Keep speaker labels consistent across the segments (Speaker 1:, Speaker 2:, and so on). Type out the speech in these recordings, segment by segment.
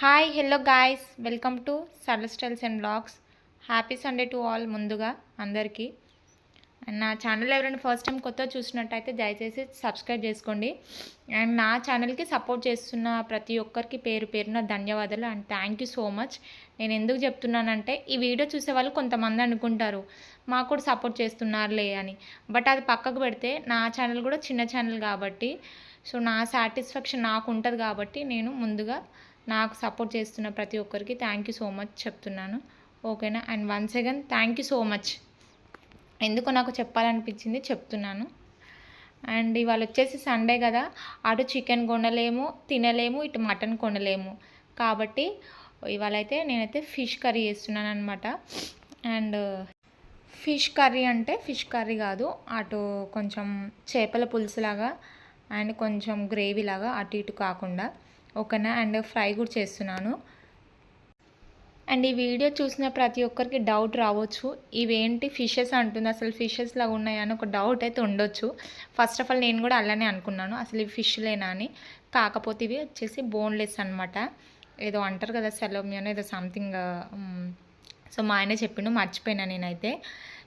Speaker 1: Hi hello guys welcome to Sarala styles and blogs happy Sunday to all ముందుగా అందరికీ. And నా channel ఎవరైనా first time కొత్త చూసినట్టయితే దయచేసి సబ్స్క్రైబ్ చేసుకోండి. అండ్ నా ఛానల్కి సపోర్ట్ చేస్తున్న ప్రతి ఒక్కరికి పేరు పేరున ధన్యవాదాలు and thank you so much నేను ఎందుకు చెప్తున్నానంటే ఈ వీడియో చూసే వాళ్ళు కొంతమంది అనుకుంటారు మాకు కూడా సపోర్ట్ చేస్తున్నారులే అని. బట్ అది పక్కకు పెడితే నా ఛానల్ కూడా చిన్న ఛానల్ కాబట్టి సో నా సాటిస్ఫాక్షన్ నాకు ఉంటుంది కాబట్టి నేను ముందుగా నాకు సపోర్ట్ చేస్తున్న ప్రతి ఒక్కరికి థ్యాంక్ యూ సో మచ్ చెప్తున్నాను. ఓకేనా and once again thank you so much ఎందుకో నాకు చెప్పాలనిపించింది చెప్తున్నాను. అండ్ ఇవాళ వచ్చేసి సండే కదా? అటు చికెన్ కొనలేము తినలేము ఇటు మటన్ కొనలేము. కాబట్టి ఇవాళ అయితే నేనైతే ఫిష్ కర్రీ చేస్తున్నాను అనమాట అండ్ ఫిష్ కర్రీ అంటే ఫిష్ కర్రీ కాదు అటు కొంచెం చేపల పులుసులాగా అండ్ కొంచెం గ్రేవీ లాగా అటు ఇటు కాకుండా ఓకేనా? అండ్ ఫ్రై కూడా చేస్తున్నాను. అండ్ ఈ వీడియో చూసిన ప్రతి ఒక్కరికి డౌట్ రావచ్చు. ఇవేంటి ఫిషెస్ అంటుంది. అసలు ఫిషెస్ లాగా ఉన్నాయని ఒక డౌట్ అయితే ఉండొచ్చు. ఫస్ట్ ఆఫ్ ఆల్ నేను కూడా అలానే అనుకున్నాను. అసలు ఇవి ఫిష్లేనా అని. కాకపోతే ఇవి వచ్చేసి బోన్లెస్ అనమాట ఏదో అంటారు కదా సెలోమియోనో ఏదో సంథింగ్ సో మా ఆయన చెప్పిండు మర్చిపోయినా నేనైతే.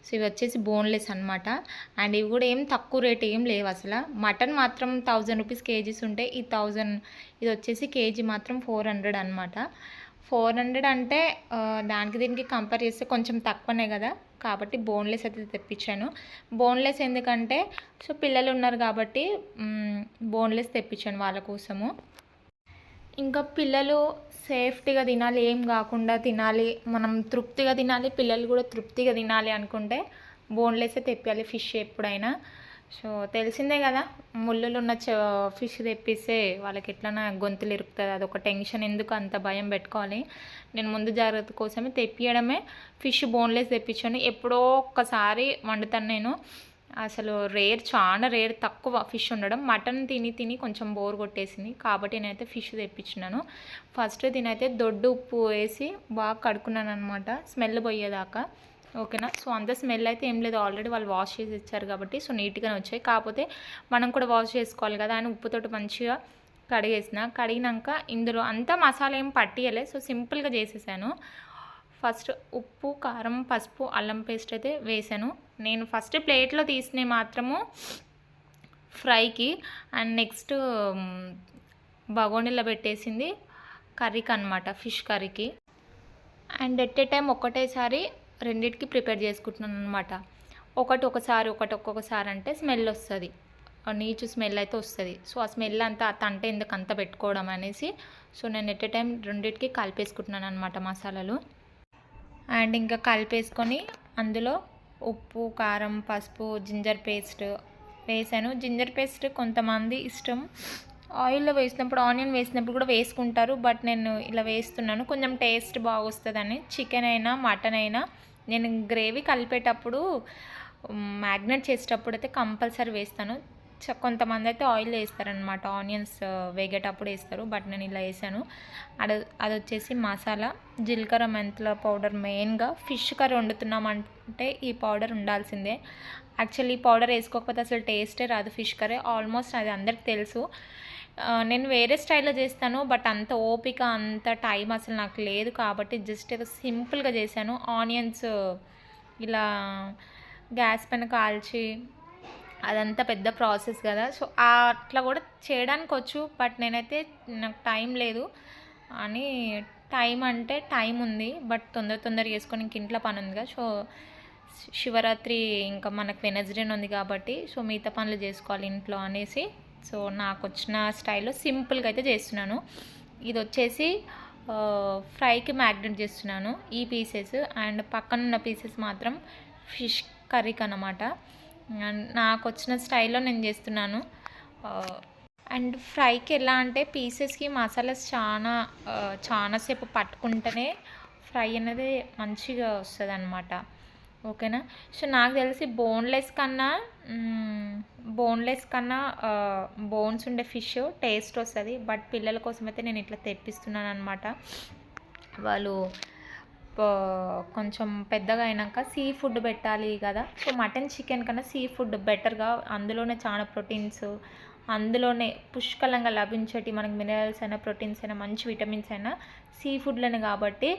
Speaker 1: సో ఇవి వచ్చేసి బోన్లెస్ అనమాట అండ్ ఇవి కూడా ఏం తక్కువ రేట్ ఏం లేవు అసలు. మటన్ మాత్రం థౌజండ్ రూపీస్ కేజీస్ ఉంటే ఈ థౌజండ్ ఇది వచ్చేసి కేజీ మాత్రం ఫోర్ హండ్రెడ్ అనమాట ఫోర్ హండ్రెడ్ అంటే దానికి దీనికి కంపేర్ చేస్తే కొంచెం తక్కువనే కదా. కాబట్టి బోన్లెస్ అయితే తెప్పించాను. బోన్లెస్ ఎందుకంటే సో పిల్లలు ఉన్నారు కాబట్టి బోన్లెస్ తెప్పించాను వాళ్ళ కోసము. ఇంకా పిల్లలు సేఫ్టీగా తినాలి ఏం కాకుండా తినాలి మనం తృప్తిగా తినాలి పిల్లలు కూడా తృప్తిగా తినాలి అనుకుంటే బోన్లెస్ తెప్పాలి ఫిష్ ఎప్పుడైనా. సో తెలిసిందే కదా ముళ్ళులు ఉన్న ఫిష్ తెప్పిస్తే వాళ్ళకి ఎట్లన్నా గొంతులు ఇరుకుతుంది అదొక టెన్షన్ ఎందుకు అంత భయం పెట్టుకోవాలి? నేను ముందు జాగ్రత్త కోసమే తెప్పియడమే ఫిష్ బోన్లెస్ తెప్పించాను. ఎప్పుడో ఒక్కసారి వండుతాను నేను. అసలు రేర్ చాలా రేర్ తక్కువ ఫిష్ ఉండడం. మటన్ తిని తిని కొంచెం బోర్ కొట్టేసింది. కాబట్టి నేనైతే ఫిష్ తెప్పించినాను. ఫస్ట్ దీనైతే దొడ్డు ఉప్పు వేసి బాగా కడుక్కున్నాను అనమాట స్మెల్ పోయేదాకా. ఓకేనా? సో అంత స్మెల్ అయితే ఏం లేదు. ఆల్రెడీ వాళ్ళు వాష్ చేసి ఇచ్చారు కాబట్టి సో నీట్గానే వచ్చాయి. కాకపోతే మనం కూడా వాష్ చేసుకోవాలి కదా అని ఉప్పుతోటి మంచిగా కడిగేసిన. కడిగినాక ఇందులో అంతా మసాలా ఏం పట్టియలే. సో సింపుల్గా చేసేసాను. ఫస్ట్ ఉప్పు కారం పసుపు అల్లం పేస్ట్ అయితే వేసాను. నేను ఫస్ట్ ప్లేట్లో తీసినవి మాత్రము ఫ్రైకి అండ్ నెక్స్ట్ బగోనీలో పెట్టేసింది కర్రీకి అనమాట ఫిష్ కర్రీకి. అండ్ ఎట్ ఏ టైం ఒక్కటేసారి రెండిటికి ప్రిపేర్ చేసుకుంటున్నాను అనమాట ఒకటి ఒకసారి ఒకటి ఒక్కొక్కసారి అంటే స్మెల్ వస్తుంది. నీచు స్మెల్ అయితే వస్తుంది. సో ఆ స్మెల్ అంతా తంట ఎందుకు అంత పెట్టుకోవడం అనేసి సో నేను ఎట్ ఏ టైం రెండిటికి కలిపేసుకుంటున్నాను అనమాట మసాలాలు. అండ్ ఇంకా కలిపేసుకొని అందులో ఉప్పు కారం పసుపు జింజర్ పేస్ట్ వేసాను. జింజర్ పేస్ట్ కొంతమంది ఇష్టం. ఆయిల్లో వేసినప్పుడు ఆనియన్ వేసినప్పుడు కూడా వేసుకుంటారు బట్ నేను ఇలా వేస్తున్నాను. కొంచెం టేస్ట్ బాగొస్తుందని. చికెన్ అయినా మటన్ అయినా నేను గ్రేవీ కలిపేటప్పుడు మ్యాగ్నెట్ చేసేటప్పుడు అయితే కంపల్సరీ వేస్తాను. కొంతమంది అయితే ఆయిల్ వేస్తారనమాట ఆనియన్స్ వేగేటప్పుడు వేస్తారు. బట్ నేను ఇలా వేసాను. అది అది వచ్చేసి మసాలా జీలకర్ర మెంతుల పౌడర్ మెయిన్గా ఫిష్ కర్రీ వండుతున్నామంటే ఈ పౌడర్ ఉండాల్సిందే. యాక్చువల్లీ ఈ పౌడర్ వేసుకోకపోతే అసలు టేస్టే రాదు ఫిష్ కర్రీ. ఆల్మోస్ట్ అది అందరికి తెలుసు. నేను వేరే స్టైల్లో చేస్తాను. బట్ అంత ఓపిక అంత టైం అసలు నాకు లేదు కాబట్టి జస్ట్ ఏదో సింపుల్గా చేశాను. ఆనియన్స్ ఇలా గ్యాస్ పైన కాల్చి అదంతా పెద్ద ప్రాసెస్ కదా. సో అట్లా కూడా చేయడానికి వచ్చు బట్ నేనైతే నాకు టైం లేదు. అని టైం అంటే టైం ఉంది బట్ తొందర తొందర చేసుకొని ఇంక ఇంట్లో పని ఉంది కదా. సో శివరాత్రి ఇంకా మనకు వెనస్డే ఉంది కాబట్టి సో మిగతా పనులు చేసుకోవాలి ఇంట్లో అనేసి. సో నాకు వచ్చిన స్టైల్లో సింపుల్గా అయితే చేస్తున్నాను. ఇది వచ్చేసి ఫ్రైకి మ్యాగ్నెట్ చేస్తున్నాను ఈ పీసెస్. అండ్ పక్కన ఉన్న పీసెస్ మాత్రం ఫిష్ కర్రీకి అన్నమాట నాకు వచ్చిన స్టైల్లో నేను చేస్తున్నాను. అండ్ ఫ్రైకి ఎలా అంటే పీసెస్కి మసాలాస్ చాలా చాలాసేపు పట్టుకుంటేనే ఫ్రై అనేది మంచిగా వస్తుంది అనమాట ఓకేనా? సో నాకు తెలిసి బోన్లెస్ కన్నా బోన్లెస్ కన్నా బోన్స్ ఉండే ఫిష్ టేస్ట్ వస్తుంది. బట్ పిల్లల కోసం అయితే నేను ఇట్లా తెప్పిస్తున్నాను అనమాట వాళ్ళు కొంచెం పెద్దగా అయినాక సీ ఫుడ్ పెట్టాలి కదా. సో మటన్ చికెన్ కన్నా సీ ఫుడ్ బెటర్గా అందులోనే చాలా ప్రోటీన్స్ అందులోనే పుష్కలంగా లభించేటి మనకి మినరల్స్ అయినా ప్రోటీన్స్ అయినా మంచి విటమిన్స్ అయినా సీ ఫుడ్లని కాబట్టి.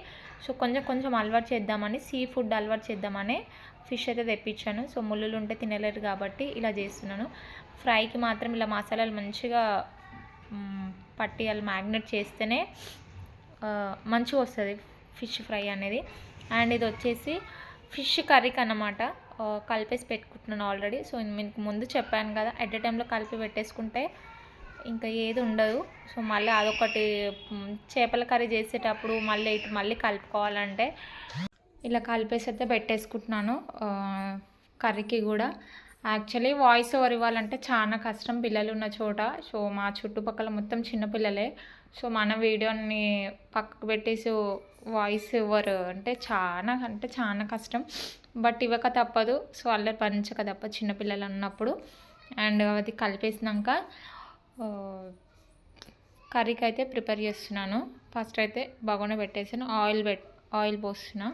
Speaker 1: సో కొంచెం కొంచెం అలవాటు చేద్దామని సీ ఫుడ్ అలవాటు చేద్దామని ఫిష్ అయితే తెప్పించాను. సో ముళ్ళులు ఉంటే తినలేరు కాబట్టి ఇలా చేస్తున్నాను. ఫ్రైకి మాత్రం ఇలా మసాలాలు మంచిగా పట్టి అలా మ్యాగ్నెట్ చేస్తేనే మంచిగా వస్తుంది. ఫిష్ ఫ్రై అనేది. అండ్ ఇది వచ్చేసి ఫిష్ కర్రీకి అన్నమాట కలిపేసి పెట్టుకుంటున్నాను ఆల్రెడీ. సో మీకు ముందు చెప్పాను కదా ఎట్ ఎ టైంలో కలిపి పెట్టేసుకుంటే ఇంకా ఏది ఉండదు. సో మళ్ళీ అదొకటి చేపల కర్రీ చేసేటప్పుడు మళ్ళీ ఇటు మళ్ళీ కలుపుకోవాలంటే ఇలా కలిపేసి అయితే పెట్టేసుకుంటున్నాను కర్రీకి కూడా. యాక్చువల్లీ వాయిస్ ఓవర్ ఇవ్వాలంటే చాలా కష్టం పిల్లలు ఉన్న చోట. సో మా చుట్టుపక్కల మొత్తం చిన్నపిల్లలే సో మన వీడియోని పక్కకు పెట్టేసి వాయిస్ ఓవర్ అంటే చాలా అంటే చాలా కష్టం. బట్ ఇవ్వక తప్పదు. సో అల్లరి పంచక తప్పదు చిన్నపిల్లలు అన్నప్పుడు అండ్ అది కలిపేసినాక కర్రీకి అయితే ప్రిపేర్ చేస్తున్నాను. ఫస్ట్ అయితే బగోన పెట్టేసాను. ఆయిల్ పెట్ ఆయిల్ పోస్తున్నా.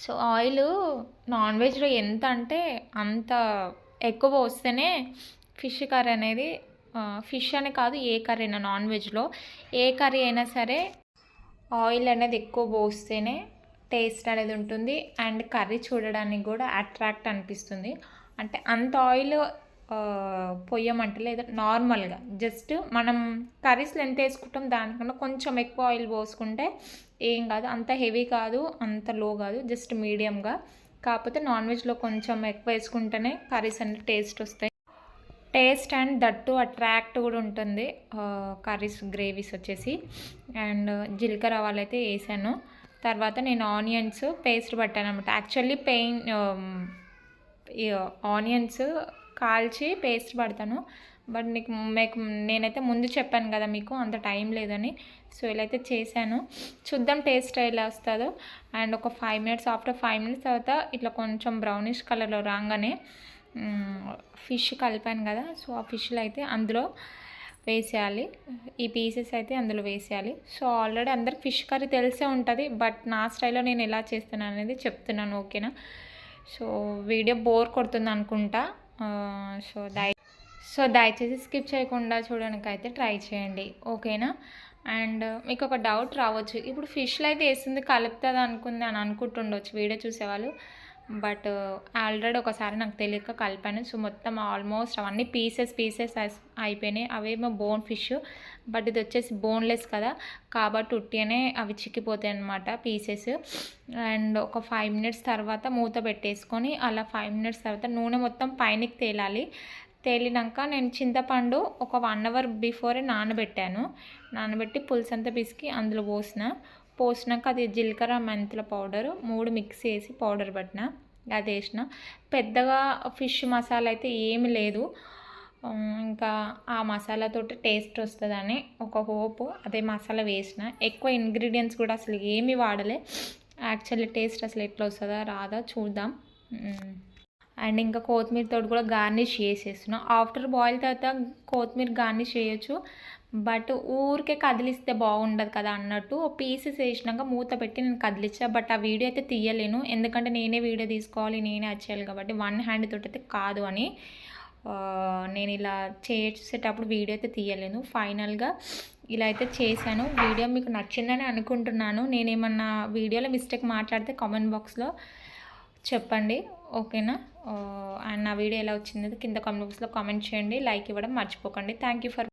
Speaker 1: సో ఆయిల్ నాన్ వెజ్లో ఎంత అంటే అంత ఎక్కువ పోస్తేనే ఫిష్ కర్రీ అనేది ఫిష్ అనే కాదు ఏ కర్రీ అయినా నాన్ వెజ్లో. ఏ కర్రీ అయినా సరే ఆయిల్ అనేది ఎక్కువ పోస్తేనే టేస్ట్ అనేది ఉంటుంది అండ్ కర్రీ చూడడానికి కూడా అట్రాక్ట్ అనిపిస్తుంది. అంటే అంత ఆయిల్ పొయ్యమంటే లేదా నార్మల్గా జస్ట్ మనం కర్రీస్లో ఎంత వేసుకుంటాం దానికన్నా కొంచెం ఎక్కువ ఆయిల్ పోసుకుంటే ఏం కాదు అంత హెవీ కాదు అంత లో కాదు జస్ట్ మీడియంగా. కాకపోతే నాన్ వెజ్లో కొంచెం ఎక్కువ వేసుకుంటేనే కర్రీస్ అన్ని టేస్ట్ వస్తాయి. టేస్ట్ అండ్ దట్టు అట్రాక్ట్ కూడా ఉంటుంది. కర్రీస్ గ్రేవీస్ వచ్చేసి. అండ్ జీలకర్ర ఆవాలు అయితే వేసాను. తర్వాత నేను ఆనియన్స్ పేస్ట్ పట్టాను అనమాట యాక్చువల్లీ పెయిన్ ఆనియన్స్ కాల్చి పేస్ట్ పడతాను. బట్ నీకు మీకు నేనైతే ముందు చెప్పాను కదా మీకు అంత టైం లేదని. సో ఇలా అయితే చేశాను. చూద్దాం టేస్ట్ ఎలా వస్తుందో. అండ్ ఒక five minutes after five minutes తర్వాత ఇట్లా కొంచెం బ్రౌనిష్ కలర్లో రాగానే ఫిష్ కలిపాను కదా సో ఆ ఫిష్లు అయితే అందులో వేసేయాలి. ఈ పీసెస్ అయితే అందులో వేసేయాలి. సో ఆల్రెడీ అందరికి ఫిష్ కర్రీ తెలిసే ఉంటుంది బట్ నా స్టైల్లో నేను ఎలా చేస్తాను అనేది చెప్తున్నాను ఓకేనా? సో వీడియో బోర్ కొడుతుంది అనుకుంటా. సో దయ సో దయచేసి స్కిప్ చేయకుండా చూడడానికి అయితే ట్రై చేయండి ఓకేనా? అండ్ మీకు ఒక డౌట్ రావచ్చు ఇప్పుడు ఫిష్లు అయితే వేసింది కలుపుతుంది అనుకుంది అని అనుకుంటుండొచ్చు వీడియో చూసేవాళ్ళు. బట్ ఆల్రెడీ ఒకసారి నాకు తెలియక కలిపాను. సో మొత్తం ఆల్మోస్ట్ అవన్నీ పీసెస్ పీసెస్ అయిపోయినాయి. అవేమో బోన్ ఫిష్ బట్ ఇది వచ్చేసి బోన్లెస్ కదా. కాబట్టి ఉట్టిగానే అవి చిక్కిపోతాయి అనమాట పీసెస్. అండ్ ఒక ఫైవ్ మినిట్స్ తర్వాత మూత పెట్టేసుకొని అలా ఫైవ్ మినిట్స్ తర్వాత నూనె మొత్తం పైనకి తేలాలి. తేలినాక నేను చింతపండు ఒక వన్ అవర్ బిఫోరే నానబెట్టాను. నానబెట్టి పులుసు అంతా పిసికి అందులో పోసిన. పోసినాక అది జీలకర్ర మెంతుల పౌడర్ మూడు మిక్స్ చేసి పౌడర్ పట్టిన అది వేసిన. పెద్దగా ఫిష్ మసాలా అయితే ఏమి లేదు. ఇంకా ఆ మసాలాతోటి టేస్ట్ వస్తుందని ఒక హోప్ అదే మసాలా వేసిన. ఎక్కువ ఇంగ్రీడియంట్స్ కూడా అసలు ఏమి వాడలే. యాక్చువల్లీ టేస్ట్ అసలు ఎట్లా వస్తుందా రాదా చూద్దాం. అండ్ ఇంకా కొత్తిమీర తోటి కూడా గార్నిష్ చేసేస్తున్నాం. ఆఫ్టర్ బాయిల్ తర్వాత కొత్తిమీర గార్నిష్ చేయొచ్చు. బట్ ఊరికే కదిలిస్తే బాగుండదు కదా అన్నట్టు పీసెస్ వేసినాక మూత పెట్టి నేను కదిలిచ్చా. బట్ ఆ వీడియో అయితే తీయలేను. ఎందుకంటే నేనే వీడియో తీసుకోవాలి నేనే వచ్చేయాలి కాబట్టి వన్ హ్యాండ్ తోటి అయితే కాదు అని నేను ఇలా చేసేటప్పుడు వీడియో అయితే తీయలేను. ఫైనల్గా ఇలా అయితే చేశాను. వీడియో మీకు నచ్చిందని అనుకుంటున్నాను. నేనేమన్నా వీడియోలో మిస్టేక్ మాట్లాడితే కామెంట్ బాక్స్లో చెప్పండి. ఓకేనా? అండ్ నా వీడియో ఎలా వచ్చిందో కింద కామెంట్ బాక్స్లో కామెంట్ చేయండి. లైక్ ఇవ్వడం మర్చిపోకండి. Thank you for